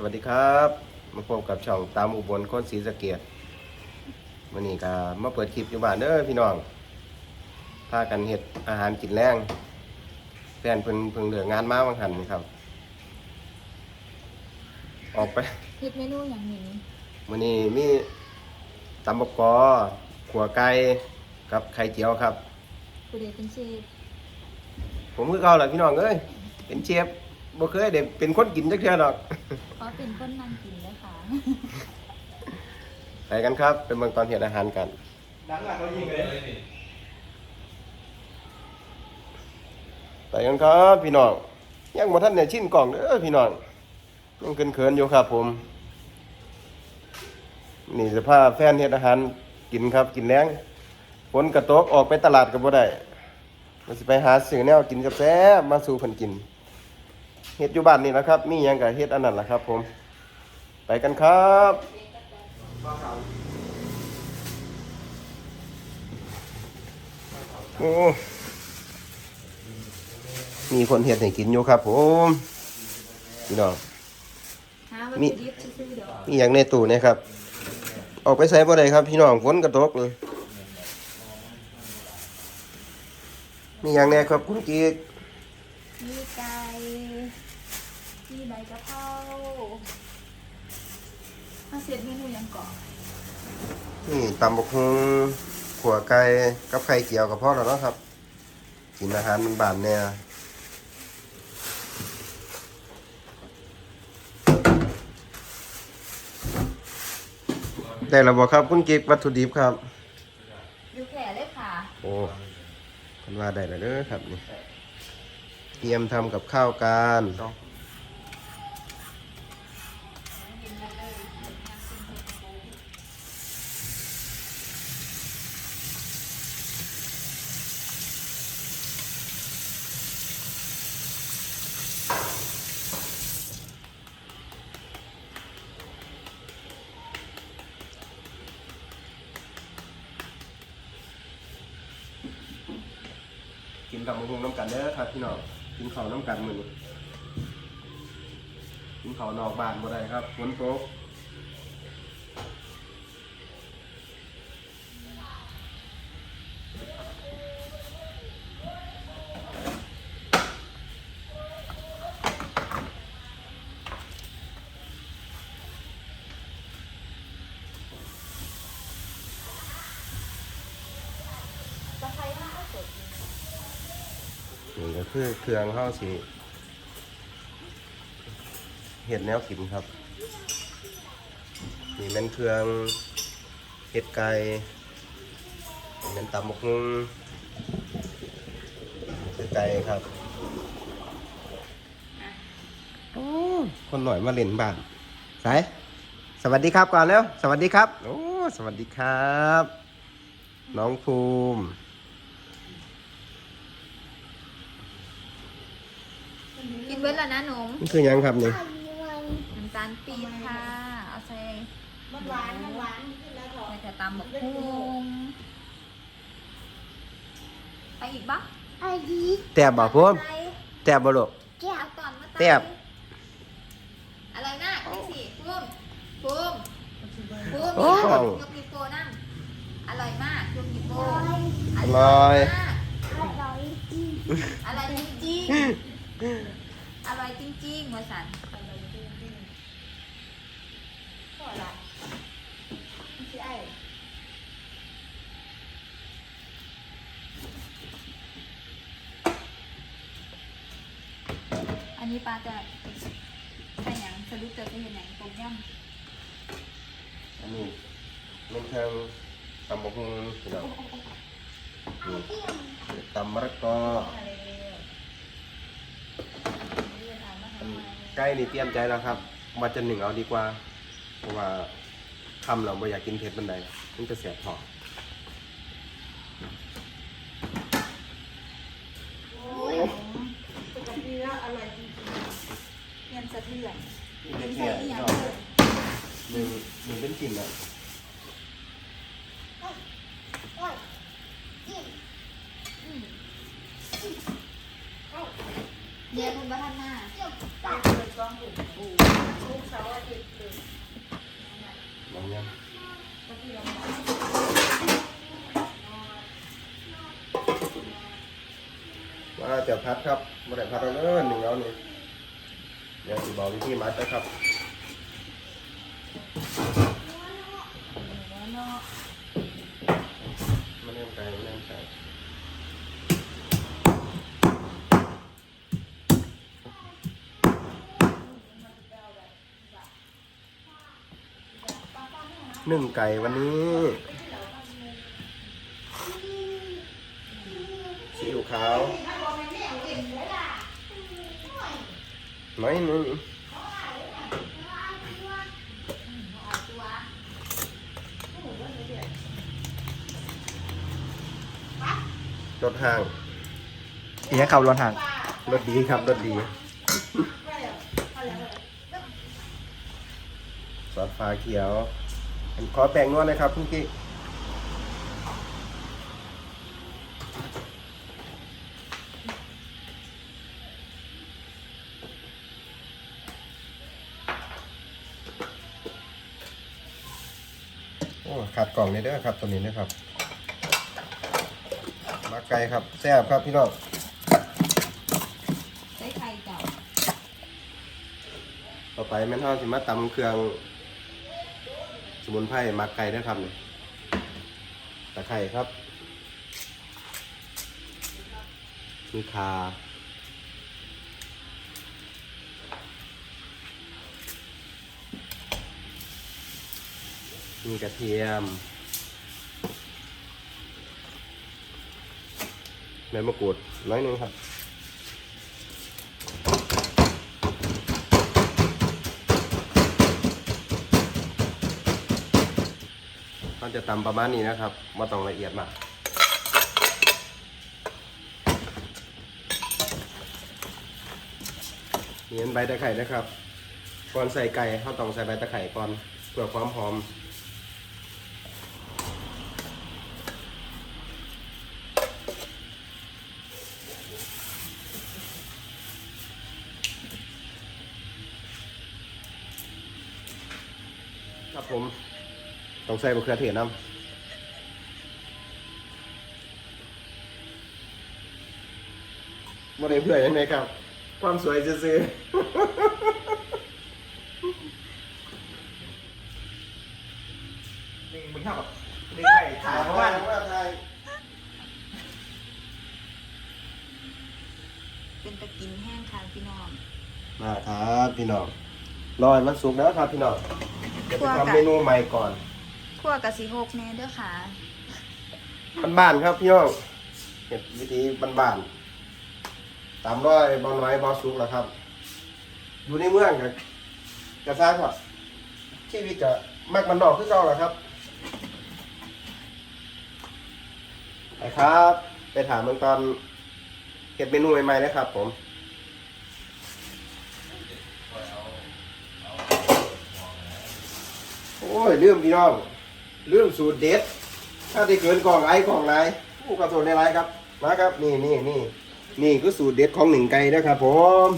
สวัสดีครับ มาพบกับช่องตามอุบลโคนศรีสะเกดวันนี้ก็มาเปิดคลิปอยู่บ้านเด้อพี่น้องพากันเฮ็ดอาหารกินแรงแฟนเพิ่นเพิ่งเหลืองานมาบางหันนี่ครับ ออกไปเฮ็ดเมนูอย่างนี้วันนี้มีตำบกกอขัวไก่กับไข่เจียวครับกูเดเป็นเชฟผมคือเก่าแหละพี่น้องเอ้ยเป็นเชฟ บ่เคยได้เป็นคนกินจักเทื่อดอกเพราะเป็นคนนั่งกินนะคะไปกันครับ เป็นเมืองตอนเฮ็ดอาหารกันดังหลังเรายิงเลยไปกันครับพี่น้อง ยังบ่ทันได้ชินกล่องเด้อพี่น้องยังเขินๆอยู่ครับผม นี่สภาพแฟนเฮ็ดอาหารกินครับกินแรงฝนกระตกออกไปตลาดก็บ่ได้เราสิไปหาซื้อแนวกินกับแซ่บมาสู่เพิ่นกิน เฮ็ดอยู่บ้านนี่แหละครับ มีหยังก็เฮ็ดอันนั้นล่ะครับ ผม ไปกันครับโอ้มีคนเห็ดให้กินอยู่ครับ ผมพี่น้องหาวัตมีถุดิบซื้อๆเดี๋ยวมีอย่างในตู้เนี่ยครับ ออกไปใส่บ่ได้ครับ พี่น้องฝนกระตกเลยมีอย่างแน่ครับคุณกีกมีไก่ มีใบกะเพราถ้าเสร็จเมนูยังก่อนนี่ตำบกฮุงขัวไก่กับไข่เจียวกับพ่อแล้วเนาะครับ กินอาหารมันบานๆเนี่ยได้แล้วบ่ครับคุณกีกวัตถุดิบครับดูแผลเลยค่ะ โอ้คันว่าได้แล้วเด้อครับนี่ เตรียมทำกับข้าวกัน กินข้าวนอกบ้านบ่ได้ครับฝนตกนี่ก็คือเครื่องเฮาสิ เฮ็ดแนวกินครับนี่แม่นเครื่องเห็ดไก่นี่แม่นตำบักหุ่งนี่คือไก่ครับโอ้คนหน่อยมาเล่นบ้านสายสวัสดีครับก่อนแล้ว สวัสดีครับโอ้สวัสดีครับ น้องภูมิกินเว้นแล้วนะหนุ่มนี่คือหยังครับนี่ น้ำตาลปี๊บค่ะ เอาใส่หวานหวานแล้วก็ใส่แต่ตำหมกพุงไปอีกบ้างไอ้ดีแตบบ่พุ่มแตบบ่ลูกแก้วเอาก่อนมาแซ่บอะไรนะนี่สิปุ้มปุ้มปุ้มโอ้นี่ยกนิ้วโป้นั่งอร่อยมากยกนิ้วโป้อร่อยมากอร่อยจริงอร่อยจริงๆอร่อยจริงๆวาสันอร่อยจริงๆก็ละไม่ใช่ไอ้ อันนี้ปลาจะใส่หยังสรุปจะเป็นหยังต้มยำอันนี้มันทางตำบกหุ่งพี่น้องนี่ตำมะละกออันใกล้นี่เตรียมใจแล้วครับมาจะหนึ่งเอาดีกว่า เพราะว่าคำเราไม่อยากกินเผ็ดบันไดมันจะเสียท้อง ปกติแล้วอร่อยจริง เงินสะเทือน นี่ เป็น แค่ ใส่อีหยัง หนึ่งหนึ่งเป็นกลิ่นอะ ๆโอ้ยจริง เดี๋ยวคุณประทานมา เจ้าตา เปิดกล้องถูก ลูกสาว เนี่ย ว่าจะพัดครับบ่ได้พัดเอาเด้อหนึ่งเอานี่เดี๋ยวสิบอกวิธีมัดนะครับมันเล่นไกลมันเล่นไกลหนึ่งไก่วันนี้ซีอิ๊วขาว น้อยหนึงรถห่างอีกขับรถห่าง รถดีครับรถดีซอสฟ้าเขียวผมขอแป้งนวดเลยครับคุณกิ๊ก อ้ขาดกล่องนี้เด้อครับ ตัวนี้นะครับมาไกลครับแซ่บครับพี่น้องใช้ไข่เก่าต่อไปแม่นเท่าสิมาตำเครื่อง สมุนไพรหมักไก่ได้ครับนี่ตะไคร่ครับมีคา มีกระเทียมใบมะกรูดน้อยนึงครับมันจะตำประมาณนี้นะครับมาต้องละเอียดมากเนียนใบตะไคร่นะครับ ก่อนใส่ไก่เขาต้องใส่ใบตะไคร่ก่อนเพื่อความหอม ผมต้องใส่มะเขือเทศน้ำบ่ได้เพื่อยังไงครับ ความสวยซื่อนี่มึงเท่ากับดึงไข่ๆถ่ายเพราะว่าถ่ายเป็นตะกินแห้งค่ะพี่น้องมาครับพี่น้องรอให้มันสุกแล้วครับพี่น้อง เดี๋ยวไปทำเมนูใหม่ก่อน คั่วกับสีหกแน่เด้อค่ะ บ้านๆครับพี่น้องเห็ดวิธีบ้านๆตามร้อยบอน้อยบอสุกแล้วครับ อยู่ในเมืองกับกระซ่างครับชีวิตจะมักมันดอกขึ้นเก่าแหละครับไปครับ ไปถามมันตอนเก็บเมนูใหม่ๆนะครับผม โอ้ยลืมพี่น้องลืมสูตรเด็ด ถ้าได้เกินกล่องไอ้กล่องไรผู้กระโดดในไรครับ มาครับ นี่นี่นี่นี่คือสูตรเด็ดของหนึ่งไก่นะครับผม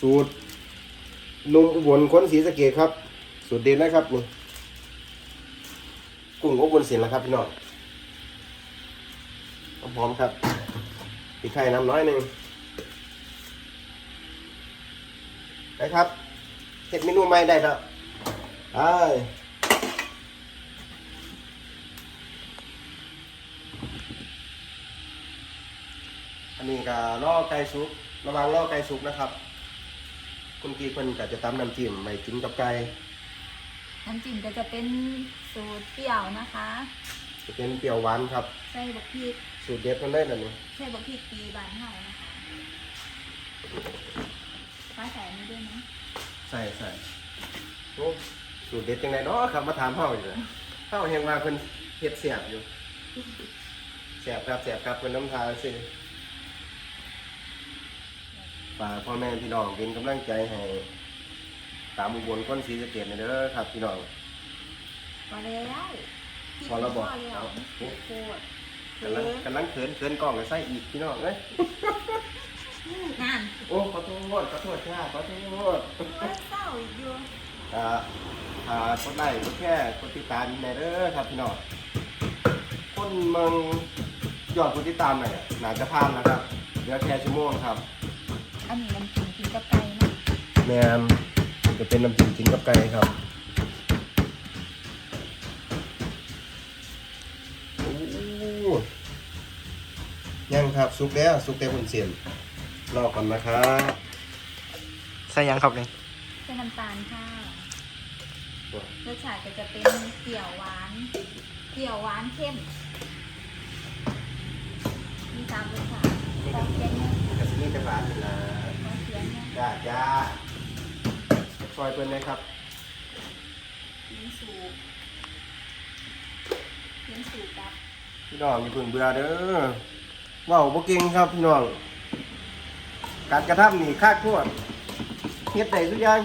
สูตรนมอุบลคนศรีสะเกดครับ สูตรเด็ดนะครับนี่กุ้งอุบลเสร็จแล้วครับพี่น้องพร้อมครับพริกไทยน้ำน้อยหนึ่งไปครับ เห็ดเมนูใหม่ได้ครับไปอันนี้ก็ล่อไก่สุกระวังล่อไก่สุกนะครับ คุณกีเพิ่นก็จะตำน้ำจิ้มไปกินกับไก่น้ำจิ้มก็จะเป็นสูตรเปรี้ยวนะคะ จะเป็นเปรี้ยวหวานครับ ใส่บักพริกสูตรเด็ดเพิ่นได้แล้วนี่ใส่บักพริกปีบานเฮานะคะฟ้าใส่อันนี้ด้วยนะ ใส่ใส่โอ้สูตรเด็ดจังไดเนาะครับมาถามเฮาอยู่เลยเฮาเห็นว่าเพิ่นเฮ็ดแซ่บอยู่แซ่บครับแซ่บครับเพิ่นน้ำทาสิฝากพ่อแม่พี่น้องเป็นกำลังใจให้ตามอุบลคนศรีสะเกษหน่อยเด้อครับพี่น้อง พอแล้วพริกพอแล้วบอกพอแล้วเอาโคตร กำลังกำลังเขินเขินกล้องกับไส้อีกพี่น้องเอ้ย นั่นโอ้ขอโทษขอโทษค่ะขอโทษโอ้ยเศร้าอีกอยู่อ่าอ่ากดไลค์กดแชร์กดติดตามในเด้อครับพี่น้องคนเมืองยอดกดติดตามหน่อยน่าจะพลาดแล้วครับเหลือแค่ชั่วโมงครับอันนี้มันกินกินกับไก่เนาะแมนจะเป็นน้ำจิ้มกินกับไก่ครับโอ้ยังครับซุปแล้วซุปแต่หุ่นเสียน รอก่อนนะครับใส่ยังครับนี่ใส่น้ำตาลค่ะรสชาติก็จะเป็นเกี่ยวหวานเกี่ยวหวานเข้ม มีตามรสชาติขอเสียงเนี่ยกระสินี่จะบาดนี่นะขอเสียงเนี่ยจ้าจ้าซอยเปิ้นเลยครับเลี้ยงสูบเลี้ยงสูบกับพี่น้องอย่าเพิ่งเบื่อเด้อเว้าวบ่เก่งครับพี่น้อง การกระทำนี่คาดทั่วเฮ็ดได้ทุกอย่าง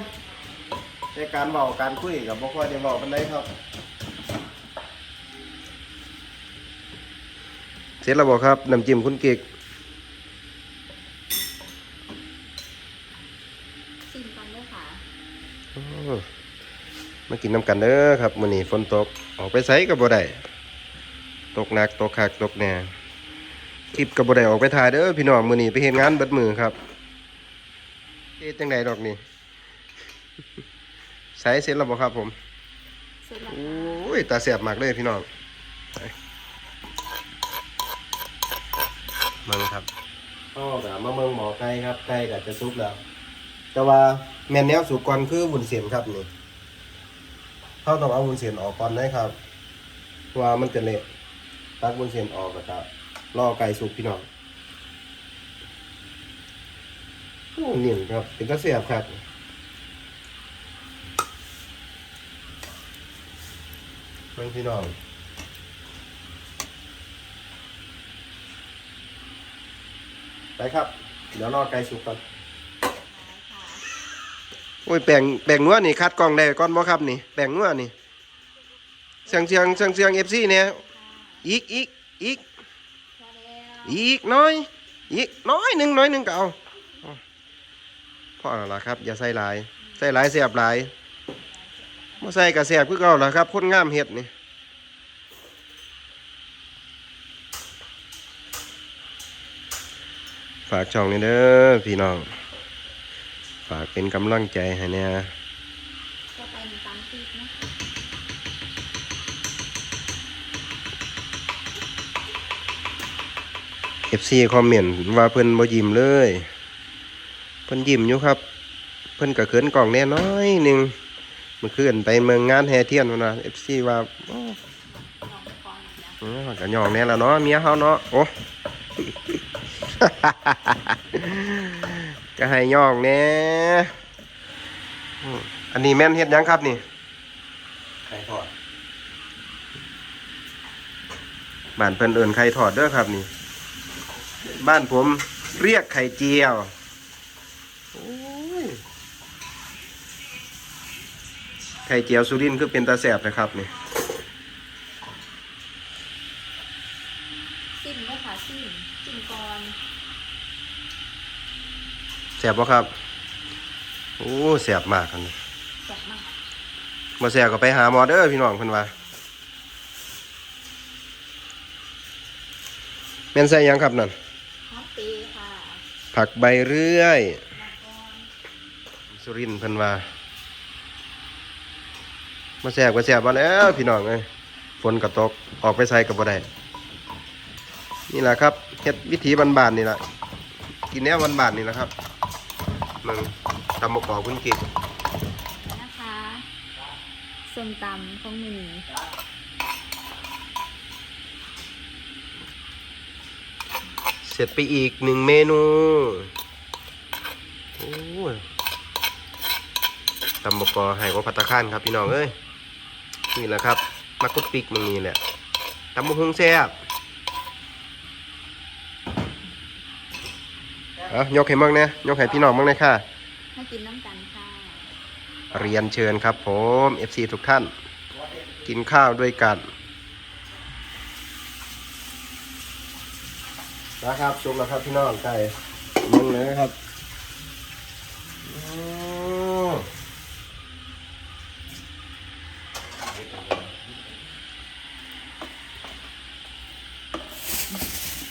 แต่การเว้าการคุยกับบ่ค่อยได้เว้าปานใดครับ เสร็จแล้วบ่ครับน้ำจิ้มคุณเกกซิมกันด้วยค่ะอื้อมากินน้ำกันเด้อครับมื้อนี้ฝนตกออกไปไสก็บ่ได้ตกหนักตกคักตกแหน่คลิปก็บ่ได้ออกไปถ่ายเด้อพี่น้องมื้อนี้ไปเฮ็ดงานเบิดมือครับ เฮ็ดจังไดดอกนี่ใส่เสร็จแล้วบ่ครับผมเสร็จแล้วโอค่ะ้ยตาแสบมากเลยพี่น้องไปเมืองครับอ๋อแบบมาเมืองหมอไก่ครับไก่ก็จะสุกแล้ว แต่ว่าแม่นแนวสุกก่อนคือวุ้นเส้นครับนี่เขาต้องเอาวุ้นเส้นออกก่อนนะครับเพราะว่ามันจะเละตักวุ้นเส้นออกแล้วก็รอไก่สุกพี่น้องโอ้ นิ่มครับเป็นกระเสียบครับเพื่อนพี่น้องไปครับ เดี๋ยวรอไก่สุกก่อนโอ้ยแป่งแป่งนัวนี่คัดกล้องได้ก่อนบ่ครับนี่แป่งนัวนี่เสียงเสียงเสียงเสียงเอฟซีเนี่ยอีกอีกอีกอีกน้อยอีกน้อยหนึ่งน้อยหนึ่งก็เอา อาพอแล้วล่ะครับอย่าใส่หลายใส่หลายเสียบหลายบ่ใส่ก็แสบคือเก่าแล่ะครับคนงามเฮ็ดนี่ฝากช่องนี้เด้อพี่น้อง ฝากเป็นกำลังใจให้เนี่ยเอฟซีคอมเมนต์ว่าเพิ่นบ่ยิ้มเลย เพิ่นยิ้มอยู่ครับ เพิ่นก็เขินกล่องแน่น้อยหนึงเมื่อคืนไปเมืองงานแห่เทียนพุ่นน่ะเอฟซีว่าโอ้ลองไปก่อนนะเออก็ย่องแน่ละเนาะเมียเฮาเนาะโอ้ก็ให้ย่องแน่อืมอันนี้แม่นเฮ็ดหยังครับนี่ไข่ทอดบ้านเพิ่นเอิ้นไข่ทอดเด้อครับนี่ บ้านผมเรียกไข่เจียวโอ้ย ไข่เจียวสุรินทร์คือเป็นตาแสบนะครับนี่ซิมด้วยค่ะซิมซิมก่อนแสบปะครับ โอ้แสบมากครับนี่แซ่บมากมาแสบก็ไปหาหมอเด้อพี่น้องเพิ่นว่าแม่นใส่หยังครับนั่นฮอตตีค่ะผักใบเรื่อยมังกร สุรินทร์เพิ่นว่ามาแสบก็แสบมาแล้วพี่น้องเอ้ยฝนก็ตกออกไปใส่ก็บ่ได้นี่แหละครับเฮ็ดวิถีบ้านๆนี่แหละกินแนวบ้านๆนี่แหละครับมึงตำมะกอกคุณกิกนะคะส้มตำของมือนี้เสร็จไปอีกหนึ่งเมนู โอ้ย ตำมะกอให้ว่าพัตตาคานครับพี่น้องเอ้ยนี่แหละครับมักกุดปิกมันนี่แหละตำมะฮุงแซ่บเอายกให้มั่งเนี่ยยกให้พี่น้องมั่งเลยค่ะมากินน้ำกันค่ะ เรียนเชิญครับผม FC ทุกท่าน กินข้าวด้วยกันนะครับชุบแล้วครับพี่น้องไก่มึงเลยครับอืม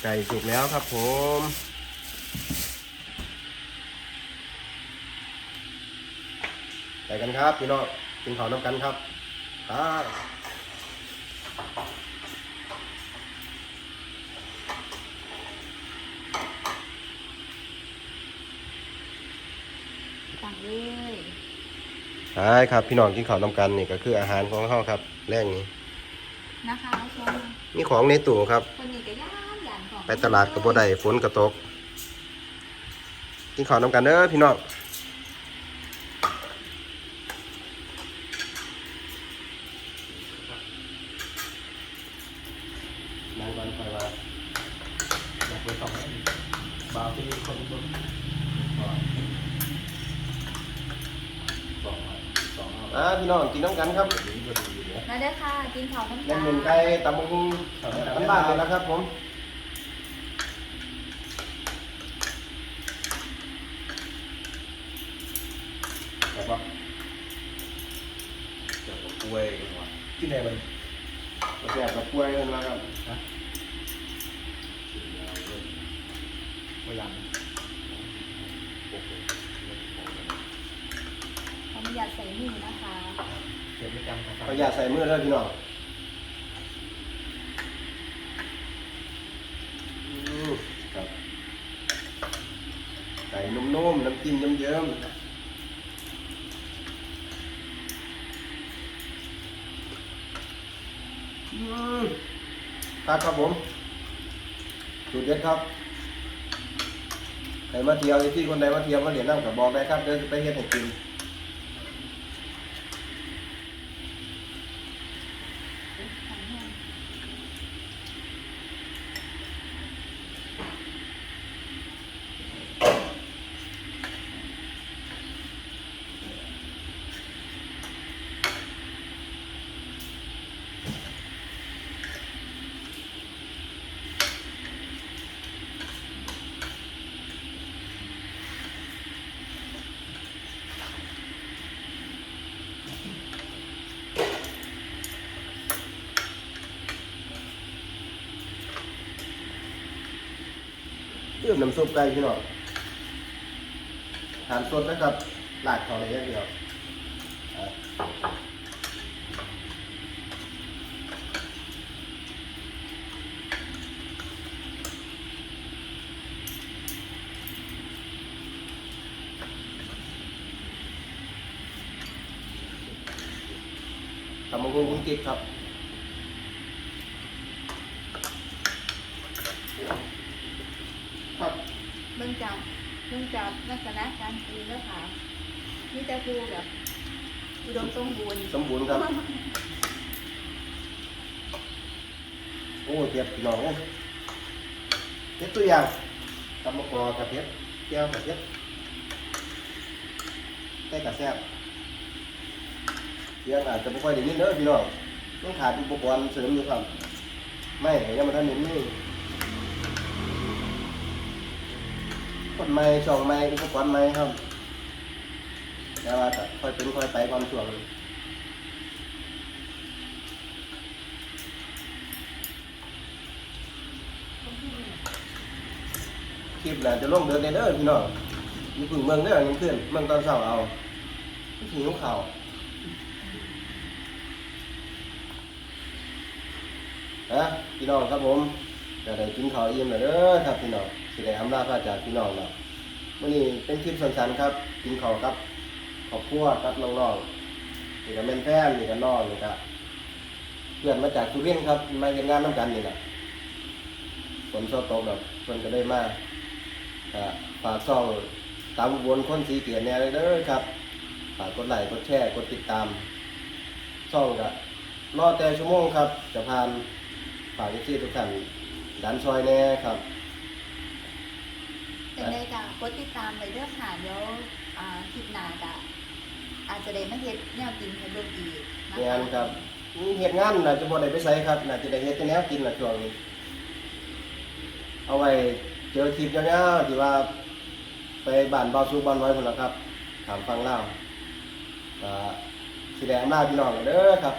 ไก่สุกแล้วครับผม ไปกันครับพี่น้องกินข้าวน้ำกันครับครับสั่งเลยใช่ครับพี่น้องกินข้าวน้ำกันนี่ก็คืออาหารของเขาครับ แรกนี้นะคะชมมีของในตู้ครับ คน ไปตลาดกับบ่ได้ฝนก็ตก กินข้าวน้ำกันเด้อพี่น้องนั่งก่อนไปว่าอยากไปสองบาวที่คนบนสองสองอ่าพี่น้องกินน้ำกันครับมาเด้อค่ะ กินข้าวน้ำยังตาหนึ่งไก่ตำบักหุ่งบ้านๆเลยนะครับผม แบบว่าเกี่ยวกับกล้วยกันวะที่ไหนมัน แซ่บกับกล้วยกันมาครับไม่ยังขออนุญาตใส่มือนะคะเก็บไม่จำครับประหยัดใส่มือเลยพี่น้องอืมครับไก่นุ่มๆน้ำจิ้มเยิ้มๆอืม ครับครับผมสูตรเด็ดครับใครมาเที่ยวที่คนใดมาเที่ยวมาเหรียญนั่งกับบอกได้ครับเดินไปเฮ็ดให้กิน เติมน้ำซุปไก่พี่น้องทานสดนะครับลาดเขาเลยอย่างเดียวทำมังคุดกุ้งกิ๊กครับครับ เบิ่งจากเบิ่งจากลั การกินแล้วค่ะมีแต่ครูแบบอุดมสมบูรณ์สมบูรณ์ครับ โอ้เทียบพี่น้องเลยเทียบตัวอย่างตำมะกรอกระเทียบแก้วกระเทียบใส่กระแซบเสียงอาจจะไม่ค่อยได้ยินเด้อพี่น้องต้องขาดอุปกรณ์เสริมอยู่ครับ ไม่ยังมาทันเห็นนี่ คนใหม่ช่องใหม่อุปกรณ์ใหม่ครับแต่ว่าก็ค่อยเป็นค่อยไปความช่วงคลิปแหละจะลงเดินในเด้อพี่น้องอยู่พึ่งเมืองเด้อยังขึ้นเมืองตอนเช้าเอาหิวข่าวนะพี่น้องครับผมจะได้กินข้าวอิ่มแล้วเด้อครับพี่น้อง สิได้อำลาพระจากพี่น้องแล้ววันนี้เป็นคลิปสั้นๆครับกินข้าวครับขอบครัวครับน้องๆนี่ก็แม่นแฟนนี่ก็น้องนี่ครับเพื่อนมาจากสุรินทร์ครับมาเฮ็ดงานน้ำกันนี่แหละฝนโซตกแบบเพิ่นก็ได้มาก็ฝากช่องตามอุบนคนสีเกียรแน่เลยเด้อครับฝากกดไลค์กดแชร์กดติดตามช่องก็รอแต่ชั่วโมงครับจะผ่านฝากที่ทุกท่านดันซอยแน่ครับ เป็นไงจ้ะกดติดตามไปเด้อค่ะเดี๋ยวอ่าคลิปหน้าจะอาจจะได้มาเฮ็ดแนวกินให้เบิ่งอีกนะงานคะครับเหตุงานน่าจะบ่ได้ไปใส่ครับน่าจะได้เฮ็ดแต่แนวกินละช่วงนี้ เอาไว้เจอคลิปยาวๆที่ว่า ไปบ้านเบาซูบ้านน้อยพุ่นล่ะครับ ถามฟังเล่าวก็สิได้อำลาพี่น้องเด้อครับ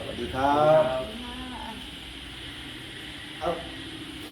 สวัสดีครับค่ะ เอา